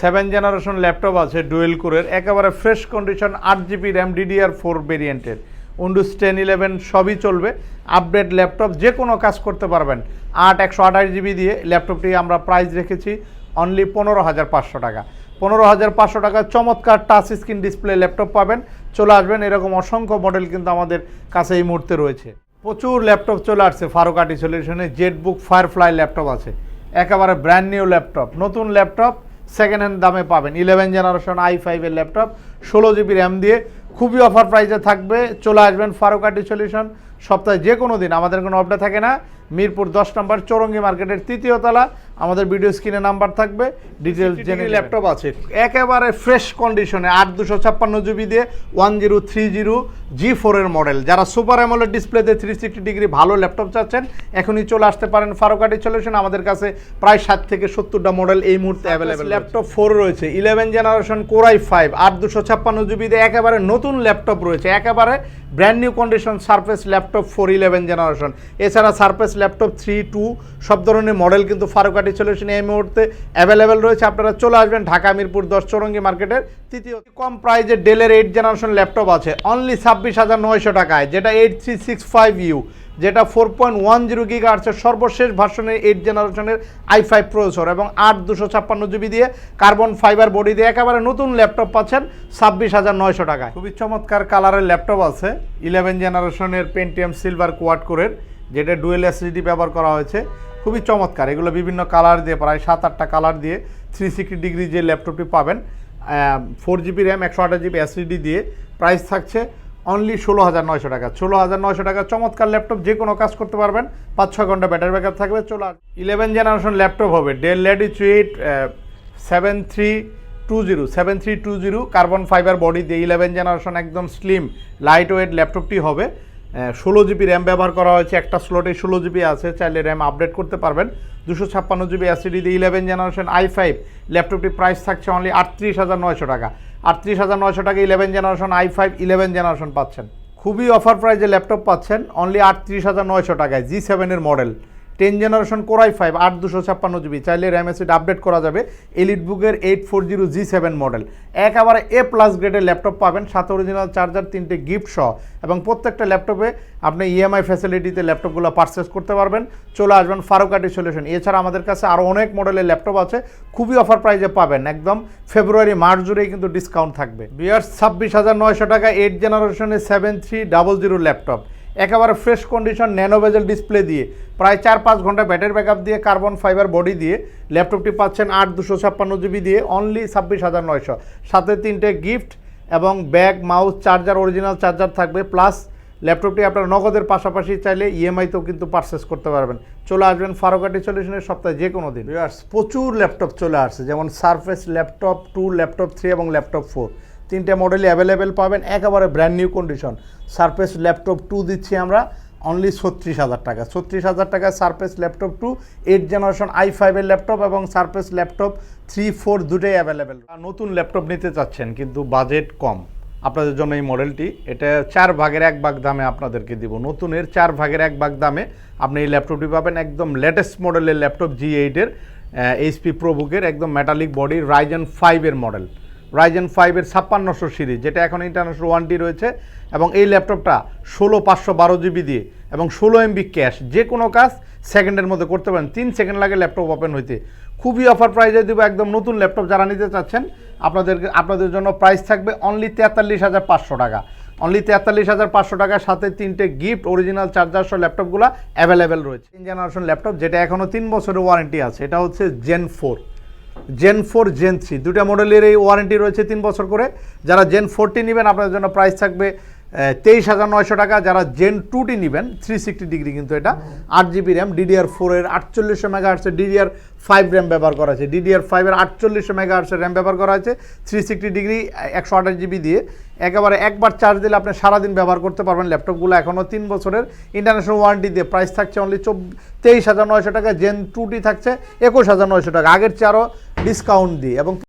Seven generation laptop আছে dual কোরের, একেবারে ফ্রেশ কন্ডিশন আট জিবি র্যাম ডিডিআর ফোর ভেরিয়েন্টের। উইন্ডোজ টেন ইলেভেন সবই চলবে, আপডেট ল্যাপটপ যে কোনো কাজ করতে পারবেন। আট, একশো আঠাশ জিবি দিয়ে ল্যাপটপটি আমরা প্রাইস রেখেছি অনলি পনেরো হাজার পাঁচশো টাকা। পনেরো হাজার পাঁচশো টাকা চমৎকার টাচ স্ক্রিন ডিসপ্লে ল্যাপটপ পাবেন। চলে আসবেন, এরকম অসংখ্য মডেল কিন্তু আমাদের কাছে এই মুহূর্তে রয়েছে। প্রচুর ল্যাপটপ চলে আসছে ফারুকাটি সলিউশনে জেটবুক ফায়ারফ্লাই ল্যাপটপ আছে। একেবারে ব্র্যান্ড নিউ ল্যাপটপ, নতুন ল্যাপটপ। সেকেন্ড হ্যান্ড দামে পাবেন। ইলেভেন জেনারেশন আই ফাইভের ল্যাপটপ ষোলো জিবি র্যাম দিয়ে, খুবই অফার প্রাইসে থাকবে। চলে আসবেন ফারুকাটি সলিউশন সপ্তাহে যে কোনো দিন আমাদের কোনো অপডেট থাকে না। মিরপুর দশ নম্বর চৌরঙ্গি মার্কেটের তৃতীয় তলা। আমাদের ভিডিও স্ক্রিনে নাম্বার থাকবে ডিটেলস জেনে ল্যাপটপ আছে। একেবারে ফ্রেশ কন্ডিশনে আট দুশো ছাপ্পান্ন জিবি দিয়ে one zero three zero G ফোরের মডেল যারা সুপার অ্যামোলেড ডিসপ্লেতে থ্রি সিক্সটি ডিগ্রি ভালো ল্যাপটপ চাচ্ছেন এখনই চলে আসতে পারেন ফারুকাটি সলিউশন আমাদের কাছে প্রায় ষাট থেকে সত্তরটা মডেল এই মুহূর্তে অ্যাভেলেবেল ল্যাপটপ ফোর রয়েছে। Eleven generation core i five আট দুশো ছাপ্পান্ন জিবি দিয়ে একেবারে নতুন ল্যাপটপ রয়েছে। একেবারে brand new condition surface laptop four eleven generation এছাড়া সারফেস ল্যাপটপ থ্রি টু সব ধরনের মডেল কিন্তু ফারুকাটি সলিউশন এই মুহূর্তে অ্যাভেলেবেল রয়েছে। আপনারা চলে আসবেন ঢাকা মিরপুর দশ চৌরঙ্গি মার্কেটের তৃতীয় কম প্রাইজে ডেলের এইট জেনারেশন ল্যাপটপ আছে। অনলি ছাব্বিশ হাজার নয়শো টাকায়, যেটা eight three six five U যেটা four point one zero giga আর্টসের সর্বশেষ ভার্সনের এইট জেনারেশনের আই ফাইভ প্রসেসর এবং আট দুশো ছাপ্পান্ন জিবি দিয়ে কার্বন ফাইবার বডি দিয়ে একেবারে নতুন ল্যাপটপ পাচ্ছেন ছাব্বিশ হাজার নয়শো টাকায়। খুবই চমৎকার কালারের ল্যাপটপ আছে ইলেভেন জেনারেশনের পেন্টিএম সিলভার কোয়াড কোরের যেটা ডুয়েল এসএসডি ব্যবহার করা হয়েছে, খুবই চমৎকার। এগুলো বিভিন্ন কালার দিয়ে, প্রায় সাত আটটা কালার দিয়ে থ্রি সিক্সটি ডিগ্রি যে ল্যাপটপটি পাবেন ফোর জিবি র্যাম একশো আঠাশ জিবি এসএসডি দিয়ে প্রাইস থাকছে অনলি ষোলো হাজার নয়শো টাকা। ষোলো হাজার নয়শো টাকা চমৎকার ল্যাপটপ যে কোনো কাজ করতে পারবেন। পাঁচ ছয় ঘণ্টা ব্যাটারি ব্যাকআপ থাকবে। চলো ইলেভেন জেনারেশন ল্যাপটপ হবে। Dell latitude seven three two zero seven three two zero carbon fibre body দিয়ে ইলেভেন জেনারেশন একদম স্লিম লাইট ওয়েট ল্যাপটপটি হবে ষোলো জিবি র্যাম ব্যবহার করা হয়েছে। একটা স্লটে ষোলো জিবি আছে। চাইলে র্যাম আপডেট করতে পারবেন। দুশো ছাপ্পান্ন জিবি অ্যাসিডি দিয়ে ইলেভেন জেনারেশন আই ফাইভ ল্যাপটপটির প্রাইস থাকছে অনলি আটত্রিশ হাজার নয়শো টাকা। আটত্রিশ হাজার নয়শো টাকা eleven generation I five eleven generation পাচ্ছেন। খুবই অফার প্রাইজে ল্যাপটপ পাচ্ছেন অনলি আটত্রিশ হাজার নয়শো টাকায় জি সেভেনের model ten generation core i five, আট দুশো ছাপ্পান্ন জিবি। চাইলে র্যাম এসিড আপডেট করা যাবে এলিট বুকের eight four zero G seven model. একেবারে এ প্লাস গ্রেডের ল্যাপটপ পাবেন, সাথে অরিজিনাল চার্জার তিনটে গিফট সহ। এবং প্রত্যেকটা ল্যাপটপে আপনি E ইএমআই ফ্যাসিলিটিতে ল্যাপটপগুলো পারচেস করতে পারবেন। চলে আসবেন ফারুকাটি সলিউশন এছাড়া আমাদের কাছে আরও অনেক মডেলের ল্যাপটপ আছে। খুবই অফার প্রাইজে পাবেন। একদম ফেব্রুয়ারি মার্চ জুড়েই কিন্তু ডিসকাউন্ট থাকবে। বিয়ার ছাব্বিশ হাজার নয়শো টাকা এইট জেনারেশনের seven three double zero laptop. একেবারে fresh condition nano bezel display দিয়ে, প্রায় চার পাঁচ ঘণ্টা ব্যাটারি ব্যাকআপ দিয়ে কার্বন ফাইবার বডি দিয়ে ল্যাপটপটি পাচ্ছেন আট দুশো ছাপ্পান্ন জিবি দিয়ে অনলি ছাব্বিশ হাজার নয়শো। সাথে তিনটে গিফট এবং bag mouse charger original charger থাকবে প্লাস ল্যাপটপটি আপনার নগদের পাশাপাশি চাইলে ইএমআইতেও কিন্তু পারচেস করতে পারবেন। চলে আসবেন ফারুকাটি সলিউশনের সপ্তাহে যে কোনো দিন। প্রচুর ল্যাপটপ চলে আসছে, যেমন surface laptop two laptop three এবং ল্যাপটপ ফোর তিনটে মডেলই অ্যাভেলেবেল পাবেন, একেবারে brand new condition surface laptop two দিচ্ছি আমরা অনলি ছত্রিশ হাজার টাকা। ছত্রিশ হাজার টাকা surface laptop two eight generation I ফাইভের ল্যাপটপ এবং সারফেস ল্যাপটপ থ্রি ফোর দুটোই অ্যাভেলেবেল নতুন ল্যাপটপ নিতে চাচ্ছেন, কিন্তু বাজেট কম, আপনাদের জন্য এই মডেলটি এটা চার ভাগের এক ভাগ দামে আপনাদেরকে দিব। নতুনের চার ভাগের এক ভাগ দামে আপনি এই ল্যাপটপটি পাবেন, একদম লেটেস্ট মডেলের ল্যাপটপ জি এইটের এইচপি প্রোবুকের একদম মেটালিক বডি রাইজেন ফাইভের মডেল রাইজেন ফাইভের ছাপ্পান্নশো সিরিজ, যেটা এখন ইন্টারন্যাশনাল ওয়ারেন্টি রয়েছে, এবং এই ল্যাপটপটা ষোলো পাঁচশো বারো জিবি দিয়ে, এবং ষোলো এমবি ক্যাশ যে কোনো কাজ সেকেন্ডের মধ্যে করতে পারেন। তিন সেকেন্ড লাগে ল্যাপটপ ওপেন হইতে। খুবই অফার প্রাইজে দেবো, একদম নতুন ল্যাপটপ যারা নিতে চাচ্ছেন আপনাদের আপনাদের জন্য প্রাইস থাকবে অনলি তেতাল্লিশ হাজার পাঁচশো টাকা। অনলি তেতাল্লিশ হাজার পাঁচশো টাকার সাথে তিনটে গিফট অরিজিনাল চার্জার সহ ল্যাপটপগুলো অ্যাভেলেবেল রয়েছে। তিন জেনারেশন ল্যাপটপ, যেটা এখনও তিন বছরের ওয়ারেন্টি আছে, এটা হচ্ছে gen four gen four gen three দুটা মডেলের এই ওয়ারেন্টি রয়েছে তিন বছর করে। যারা জেন ফোরটি নেবেন, আপনাদের জন্য প্রাইস থাকবে তেইশ হাজার নয়শো টাকা যারা জেন টুটি নেবেন থ্রি সিক্সটি ডিগ্রি কিন্তু এটা, আট জিবি র্যাম ডিডিআর ফোরের আটচল্লিশশো মেগা আর্টসের ডিডিআর ফাইভ র্যাম ব্যবহার করা হয়েছে। ডিডিআর ফাইভের আটচল্লিশশো মেগা আর্টসের র্যাম ব্যবহার করা হয়েছে থ্রি সিক্সটি ডিগ্রি একশো আঠাশ জিবি দিয়ে। একেবারে একবার চার্জ দিলে আপনি সারাদিন ব্যবহার করতে পারবেন ল্যাপটপগুলো এখনও তিন বছরের ইন্টারন্যাশনাল ওয়ারেন্টি দিয়ে প্রাইস থাকছে অনলি তেইশ হাজার নয়শো টাকা জেন টুটি থাকছে, একুশ হাজার নয়শো টাকা। আগের চেয়ে আরও ডিসকাউন্ট দিয়ে। এবং